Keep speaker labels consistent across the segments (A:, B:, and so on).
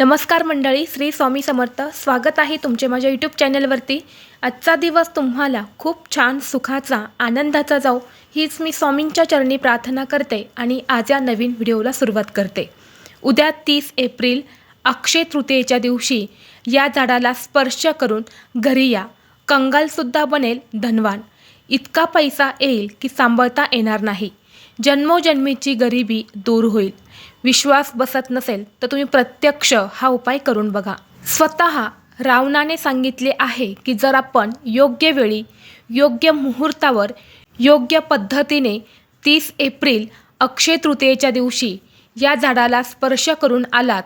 A: नमस्कार मंडळी श्री स्वामी समर्थ. स्वागत आहे तुमचे माझ्या यूट्यूब चॅनलवरती. आजचा दिवस तुम्हाला खूप छान सुखाचा आनंदाचा जाऊ हीच मी स्वामींच्या चरणी प्रार्थना करते आणि आज या नवीन व्हिडिओला सुरुवात करते. उद्या तीस एप्रिल अक्षय तृतीयेच्या दिवशी या झाडाला स्पर्श करून घरी या. कंगालसुद्धा बनेल धनवान. इतका पैसा येईल की सांभाळता येणार नाही. जन्मोजन्मीची गरिबी दूर होईल. विश्वास बसत नसेल तर तुम्ही प्रत्यक्ष हा उपाय करून बघा. स्वतः रावणाने सांगितले आहे की जर आपण योग्य वेळी योग्य मुहूर्तावर योग्य पद्धतीने तीस एप्रिल अक्षय तृतीयेच्या दिवशी या झाडाला स्पर्श करून आलात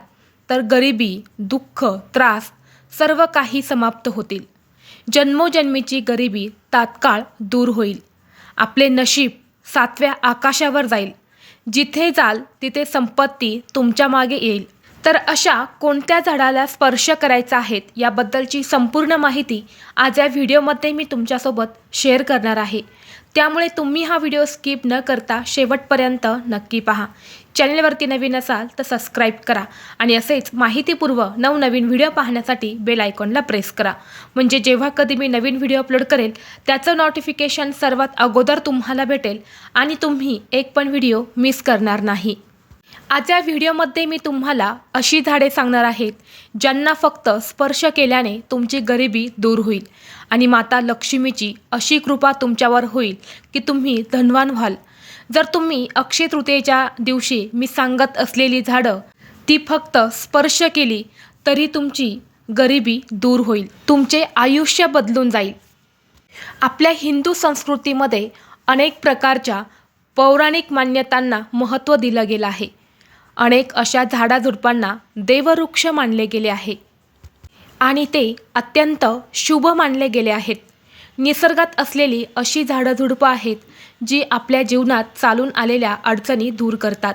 A: तर गरिबी दुःख त्रास सर्व काही समाप्त होतील. जन्मोजन्मीची गरिबी तात्काळ दूर होईल. आपले नशीब सातव्या आकाशावर जाईल. जिथे जाल तिथे संपत्ती तुमच्या मागे येईल. तर अशा कोणत्या झाडाला स्पर्श करायचा आहेत याबद्दलची संपूर्ण माहिती आज या व्हिडिओमध्ये मी तुमच्यासोबत शेअर करणार आहे. त्यामुळे तुम्ही हा व्हिडिओ स्किप न करता शेवटपर्यंत नक्की पहा. चॅनलवरती नवीन असाल तर सबस्क्राईब करा आणि असेच माहितीपूर्व नवनवीन व्हिडिओ पाहण्यासाठी बेल आयकॉनला प्रेस करा. म्हणजे जेव्हा कधी मी नवीन व्हिडिओ अपलोड करेल त्याचं नोटिफिकेशन सर्वात अगोदर तुम्हाला भेटेल आणि तुम्ही एक पण व्हिडिओ मिस करणार नाही. आज या व्हिडिओमध्ये मी तुम्हाला अशी झाडे सांगणार आहेत ज्यांना फक्त स्पर्श केल्याने तुमची गरिबी दूर होईल. आणि माता लक्ष्मीची अशी कृपा तुमच्यावर होईल की तुम्ही धनवान व्हाल. जर तुम्ही अक्षय तृतीयेच्या दिवशी मी सांगत असलेली झाडं ती फक्त स्पर्श केली तरी तुमची गरिबी दूर होईल. तुमचे आयुष्य बदलून जाईल. आपल्या हिंदू संस्कृतीमध्ये अनेक प्रकारच्या पौराणिक मान्यतांना महत्त्व दिलं गेलं आहे. अनेक अशा झाडाझुडपांना देववृक्ष मानले गेले आहे. आणि ते अत्यंत शुभ मानले गेले आहेत. निसर्गात असलेली अशी झाडंझुडपं आहेत जी आपल्या जीवनात चालून आलेल्या अडचणी दूर करतात.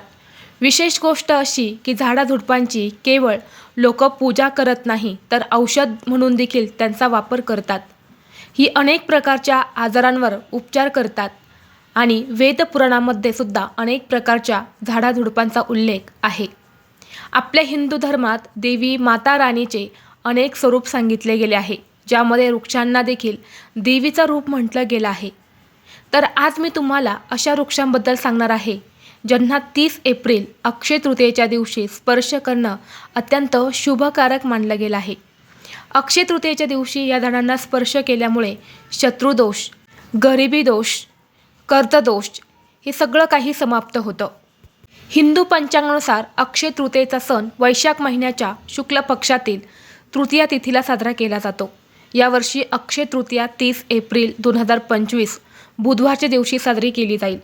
A: विशेष गोष्ट अशी की झाडाझुडपांची केवळ लोक पूजा करत नाही तर औषध म्हणून देखील त्यांचा वापर करतात. ही अनेक प्रकारच्या आजारांवर उपचार करतात. आणि वेदपुराणामध्ये सुद्धा अनेक प्रकारच्या झाडाझुडपांचा उल्लेख आहे. आपल्या हिंदू धर्मात देवी माता राणीचे अनेक स्वरूप सांगितले गेले आहे ज्यामध्ये वृक्षांना देखील देवीचं रूप म्हटलं गेलं आहे. तर आज मी तुम्हाला अशा वृक्षांबद्दल सांगणार आहे ज्यांना तीस एप्रिल अक्षय तृतीयेच्या दिवशी स्पर्श करणं अत्यंत शुभकारक मानलं गेलं आहे. अक्षय तृतीयेच्या दिवशी या झाडांना स्पर्श केल्यामुळे शत्रुदोष गरिबी दोष कर्जदोष हे सगळं काही समाप्त होतं. हिंदू पंचांगानुसार अक्षय तृतीयेचा सण वैशाख महिन्याच्या शुक्ल पक्षातील तृतीया तिथीला साजरा केला जातो. यावर्षी अक्षय तृतीया तीस एप्रिल दोन हजार पंचवीस बुधवारच्या दिवशी साजरी केली जाईल.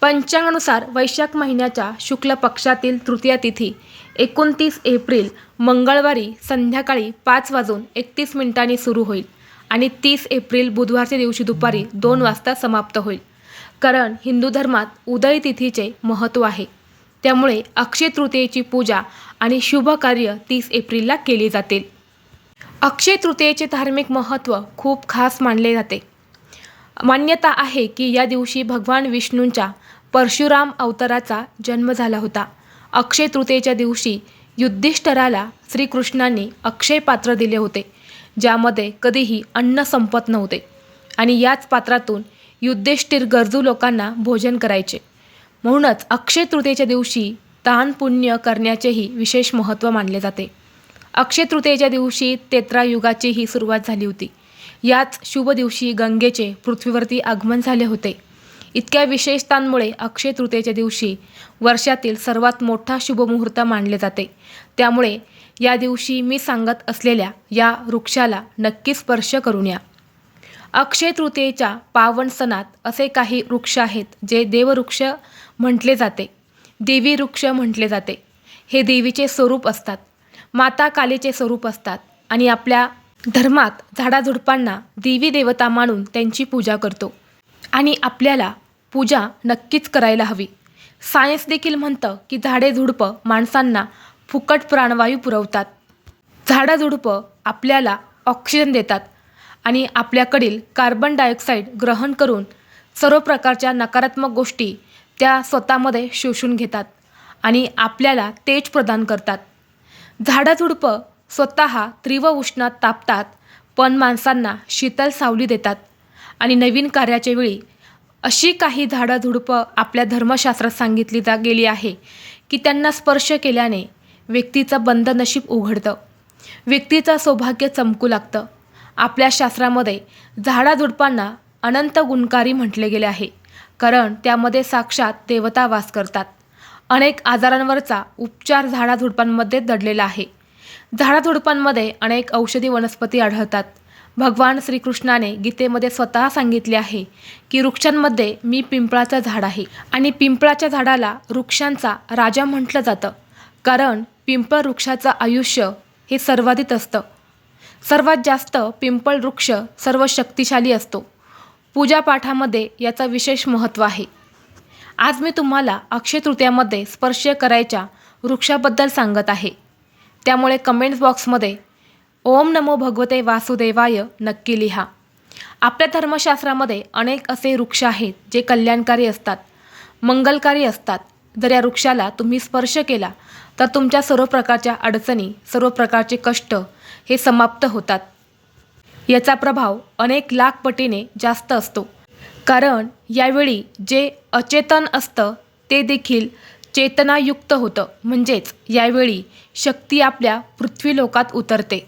A: पंचांगानुसार वैशाख महिन्याच्या शुक्ल पक्षातील तृतीया तिथी एकोणतीस एप्रिल मंगळवारी संध्याकाळी पाच वाजून एकतीस मिनिटांनी सुरू होईल आणि तीस एप्रिल बुधवारच्या दिवशी दुपारी दोन वाजता समाप्त होईल. कारण हिंदू धर्मात उदय तिथीचे महत्त्व आहे. त्यामुळे अक्षय तृतीयेची पूजा आणि शुभ कार्य तीस एप्रिलला केली जातील अक्षय तृतीयेचे धार्मिक महत्त्व खूप खास मानले जाते. मान्यता आहे की या दिवशी भगवान विष्णूंच्या परशुराम अवताराचा जन्म झाला होता. अक्षय तृतीयेच्या दिवशी युधिष्ठराला श्रीकृष्णांनी अक्षय पात्र दिले होते ज्यामध्ये कधीही अन्न संपत नव्हते. आणि याच पात्रातून युद्धेष्टीर गरजू लोकांना भोजन करायचे. म्हणूनच अक्षय तृतीयेच्या दिवशी दान पुण्य करण्याचेही विशेष महत्त्व मानले जाते. अक्षय तृतीयेच्या दिवशी तेत्रायुगाचीही सुरुवात झाली होती. याच शुभ दिवशी गंगेचे पृथ्वीवरती आगमन झाले होते. इतक्या विशेषतांमुळे अक्षय तृतीयेच्या दिवशी वर्षातील सर्वात मोठा शुभमुहूर्त मानले जाते. त्यामुळे या दिवशी मी सांगत असलेल्या या वृक्षाला नक्की स्पर्श करून या. अक्षय तृतीयेच्या पावन सणात असे काही वृक्ष आहेत जे देववृक्ष म्हटले जाते. देवी वृक्ष म्हटले जाते. हे देवीचे स्वरूप असतात. माता कालीचे स्वरूप असतात आणि आपल्या धर्मात झाडाझुडपांना देवी देवता मानून त्यांची पूजा करतो. आणि आपल्याला पूजा नक्कीच करायला हवी. सायन्स देखील म्हणतं की झाडे झुडपं माणसांना फुकट प्राणवायू पुरवतात. झाडाझुडपं आपल्याला ऑक्सिजन देतात. आणि आपल्याकडील कार्बन डायऑक्साईड ग्रहण करून सर्व प्रकारच्या नकारात्मक गोष्टी त्या स्वतःमध्ये शोषून घेतात आणि आपल्याला तेज प्रदान करतात. झाडंझुडपं स्वतः तीव्र उष्णात तापतात पण माणसांना शीतल सावली देतात. आणि नवीन कार्याच्या वेळी अशी काही झाडंझुडपं आपल्या धर्मशास्त्रात सांगितली जा गेली आहे की त्यांना स्पर्श केल्याने व्यक्तीचं बंद नशीब उघडतं. व्यक्तीचं सौभाग्य चमकू लागतं. आपल्या शास्त्रामध्ये झाडाझुडपांना अनंत गुणकारी म्हटले गेले आहे. कारण त्यामध्ये साक्षात देवता वास करतात. अनेक आजारांवरचा उपचार झाडाझुडपांमध्ये दडलेला आहे. झाडाझुडपांमध्ये अनेक औषधी वनस्पती आढळतात. भगवान श्रीकृष्णाने गीतेमध्ये स्वतः सांगितले आहे की वृक्षांमध्ये मी पिंपळाचं झाड आहे आणि पिंपळाच्या झाडाला वृक्षांचा राजा म्हटलं जातं. कारण पिंपळ वृक्षाचं आयुष्य हे सर्वाधिक असतं. सर्वात जास्त पिंपळ वृक्ष सर्व शक्तिशाली असतो. पूजापाठामध्ये याचा विशेष महत्त्व आहे. आज मी तुम्हाला अक्षय तृतीयामध्ये स्पर्श करायच्या वृक्षाबद्दल सांगत आहे. त्यामुळे कमेंट्स बॉक्समध्ये ओम नमो भगवते वासुदेवाय नक्की लिहा. आपल्या धर्मशास्त्रामध्ये अनेक असे वृक्ष आहेत जे कल्याणकारी असतात मंगलकारी असतात. जर या वृक्षाला तुम्ही स्पर्श केला तर तुमच्या सर्व प्रकारच्या अडचणी सर्व प्रकारचे कष्ट हे समाप्त होतात. याचा प्रभाव अनेक लाख पटीने जास्त असतो. कारण यावेळी जे अचेतन असतं ते देखील चेतनायुक्त होतं. म्हणजेच यावेळी शक्ती आपल्या पृथ्वीलोकात उतरते.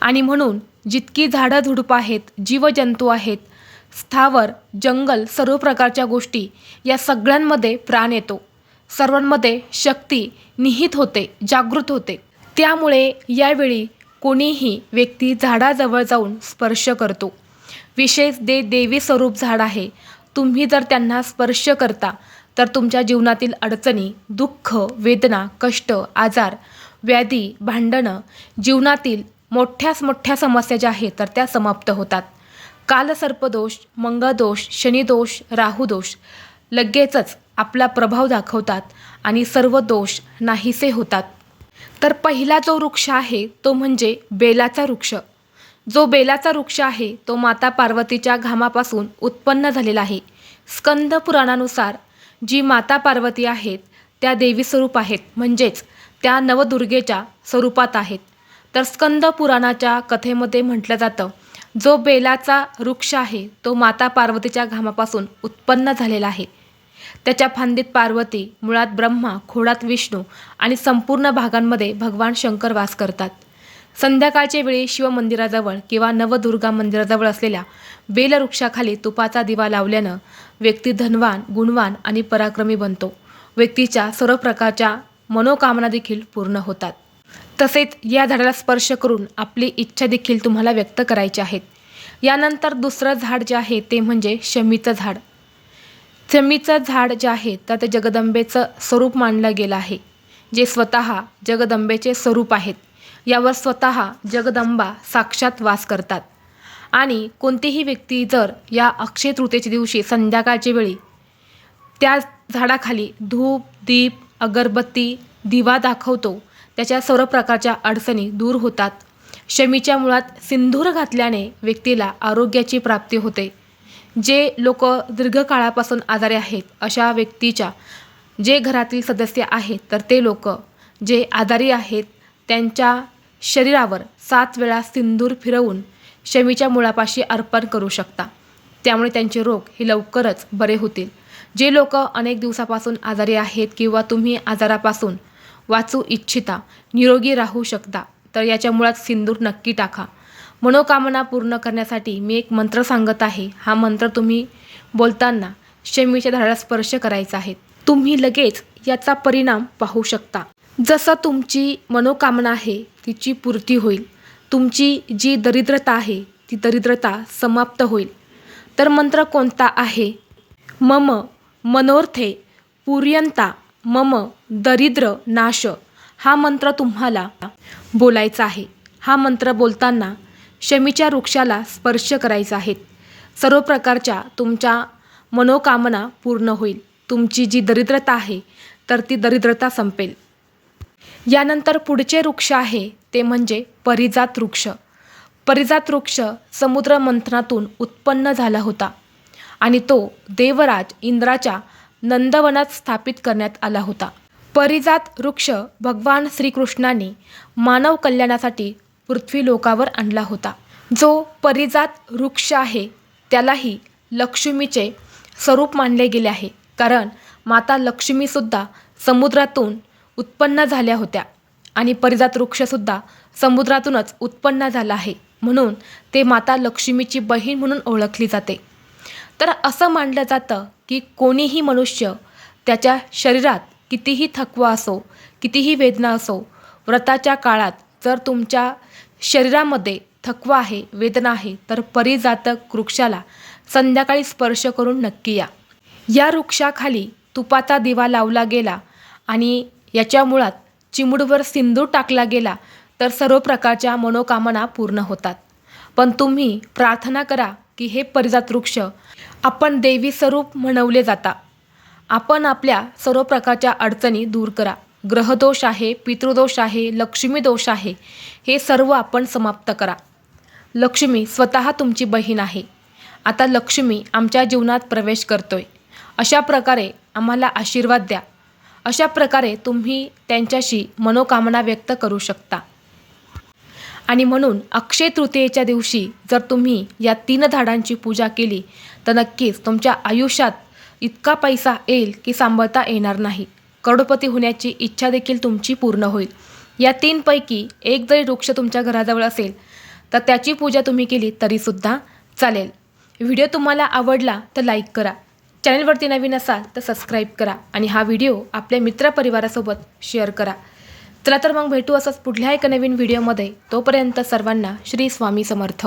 A: आणि म्हणून जितकी झाडं झुडपं आहेत जीवजंतू आहेत स्थावर जंगल सर्व प्रकारच्या गोष्टी या सगळ्यांमध्ये प्राण येतो. सर्वांमध्ये शक्ती निहित होते जागृत होते. त्यामुळे यावेळी कोणीही व्यक्ती झाडाजवळ जाऊन स्पर्श करतो. विशेष दे देवी स्वरूप झाड आहे तुम्ही जर त्यांना स्पर्श करता तर तुमच्या जीवनातील अडचणी दुःख वेदना कष्ट आजार व्याधी भांडणं जीवनातील मोठ्याच मोठ्या समस्या ज्या आहेत तर त्या समाप्त होतात. कालसर्पदोष मंगळदोष शनिदोष राहुदोष लगेचच आपला प्रभाव दाखवतात आणि सर्व दोष नाहीसे होतात. तर पहिला जो वृक्ष आहे तो म्हणजे बेलाचा वृक्ष. जो बेलाचा वृक्ष आहे तो माता पार्वतीच्या घामापासून उत्पन्न झालेला आहे. स्कंद पुराणानुसार जी माता पार्वती आहेत त्या देवी स्वरूप आहेत. म्हणजेच त्या नवदुर्गेच्या स्वरूपात आहेत. तर स्कंद पुराणाच्या कथेमध्ये म्हटलं जातं जो बेलाचा वृक्ष आहे तो माता पार्वतीच्या घामापासून उत्पन्न झालेला आहे. त्याच्या फांदीत पार्वती मुळात ब्रह्मा खोडात विष्णू आणि संपूर्ण भागांमध्ये भगवान शंकर वास करतात. संध्याकाळच्या वेळी शिवमंदिराजवळ किंवा नवदुर्गा मंदिराजवळ असलेल्या बेलवृक्षाखाली तुपाचा दिवा लावल्यानं व्यक्ती धनवान गुणवान आणि पराक्रमी बनतो. व्यक्तीच्या सर्व प्रकारच्या मनोकामना देखील पूर्ण होतात. तसेच या झाडाला स्पर्श करून आपली इच्छा देखील तुम्हाला व्यक्त करायची आहेत. यानंतर दुसरं झाड जे आहे ते म्हणजे शमीचं झाड. शमीचं झाड जे आहे तर ते जगदंबेचं स्वरूप मानलं गेलं आहे. जे स्वतः जगदंबेचे स्वरूप आहेत यावर स्वतः जगदंबा साक्षात वास करतात. आणि कोणतीही व्यक्ती जर या अक्षय तृतीयेच्या दिवशी संध्याकाळच्या वेळी त्या झाडाखाली धूप दीप अगरबत्ती दिवा दाखवतो त्याच्या सर्व प्रकारच्या अडचणी दूर होतात. शमीच्या मुळात सिंदूर घातल्याने व्यक्तीला आरोग्याची प्राप्ती होते. जे लोक दीर्घकाळापासून आजारी आहेत अशा व्यक्तीच्या जे घरातील सदस्य आहेत तर ते लोक जे आजारी आहेत त्यांच्या शरीरावर सात वेळा सिंदूर फिरवून शमीच्या मुळापाशी अर्पण करू शकता. त्यामुळे त्यांचे रोग हे लवकरच बरे होतील. जे लोक अनेक दिवसापासून आजारी आहेत किंवा तुम्ही आजारापासून वाचू इच्छिता निरोगी राहू शकता तर याच्या मुळात सिंदूर नक्की टाका. मनोकामना पूर्ण करण्यासाठी मी एक मंत्र सांगत आहे. हा मंत्र तुम्ही बोलताना शमीच्या झाडाला स्पर्श करायचा आहे. तुम्ही लगेच याचा परिणाम पाहू शकता. जसं तुमची मनोकामना आहे तिची पूर्ती होईल. तुमची जी दरिद्रता आहे ती दरिद्रता समाप्त होईल. तर मंत्र कोणता आहे? मम मनोर्थे पुर्यंता मम दरिद्र नाश. हा मंत्र तुम्हाला बोलायचा आहे. हा मंत्र बोलताना शमीच्या वृक्षाला स्पर्श करायचा आहेत सर्व प्रकारच्या तुमच्या मनोकामना पूर्ण होईल. तुमची जी दरिद्रता आहे तर ती दरिद्रता संपेल. यानंतर पुढचे वृक्ष आहे ते म्हणजे परिजात वृक्ष. परिजात वृक्ष समुद्र मंथनातून उत्पन्न झाला होता आणि तो देवराज इंद्राच्या नंदवनात स्थापित करण्यात आला होता. परिजात वृक्ष भगवान श्रीकृष्णाने मानव कल्याणासाठी पृथ्वी लोकावर आणला होता. जो परिजात वृक्ष आहे त्यालाही लक्ष्मीचे स्वरूप मानले गेले आहे. कारण माता लक्ष्मीसुद्धा समुद्रातून उत्पन्न झाल्या होत्या आणि परिजात वृक्षसुद्धा समुद्रातूनच उत्पन्न झाला आहे. म्हणून ते माता लक्ष्मीची बहीण म्हणून ओळखली जाते. तर असं मानलं जातं की कोणीही मनुष्य त्याच्या शरीरात कितीही थकवा असो कितीही वेदना असो व्रताच्या काळात जर तुमच्या शरीरामध्ये थकवा आहे वेदना आहे तर परिजातक वृक्षाला संध्याकाळी स्पर्श करून नक्की या. या वृक्षाखाली तुपाचा दिवा लावला गेला आणि याच्या मुळात चिमुडवर सिंदूर टाकला गेला तर सर्व प्रकारच्या मनोकामना पूर्ण होतात. पण तुम्ही प्रार्थना करा की हे परिजात वृक्ष आपण देवी स्वरूप म्हणवले जाता. आपण आपल्या सर्व प्रकारच्या अडचणी दूर करा. ग्रहदोष आहे पितृदोष आहे लक्ष्मी दोष आहे हे सर्व आपण समाप्त करा. लक्ष्मी स्वतः तुमची बहीण आहे. आता लक्ष्मी आमच्या जीवनात प्रवेश करतोय. अशा प्रकारे आम्हाला आशीर्वाद द्या. अशा प्रकारे तुम्ही त्यांच्याशी मनोकामना व्यक्त करू शकता. आणि म्हणून अक्षय तृतीयेच्या दिवशी जर तुम्ही या तीन झाडांची पूजा केली तर नक्कीच तुमच्या आयुष्यात इतका पैसा येईल की सांभाळता येणार नाही. करोडपती होण्याची इच्छा देखील तुमची पूर्ण होईल. या तीनपैकी एक जरी वृक्ष तुमच्या घराजवळ असेल तर त्याची पूजा तुम्ही केली तरीसुद्धा चालेल. व्हिडिओ तुम्हाला आवडला तर लाईक करा. चॅनलवरती नवीन असाल तर सबस्क्राईब करा आणि हा व्हिडिओ आपल्या मित्रपरिवारासोबत शेअर करा. चला तर मग भेटू असंच पुढल्या एका नवीन व्हिडिओमध्ये. तोपर्यंत सर्वांना श्री स्वामी समर्थ.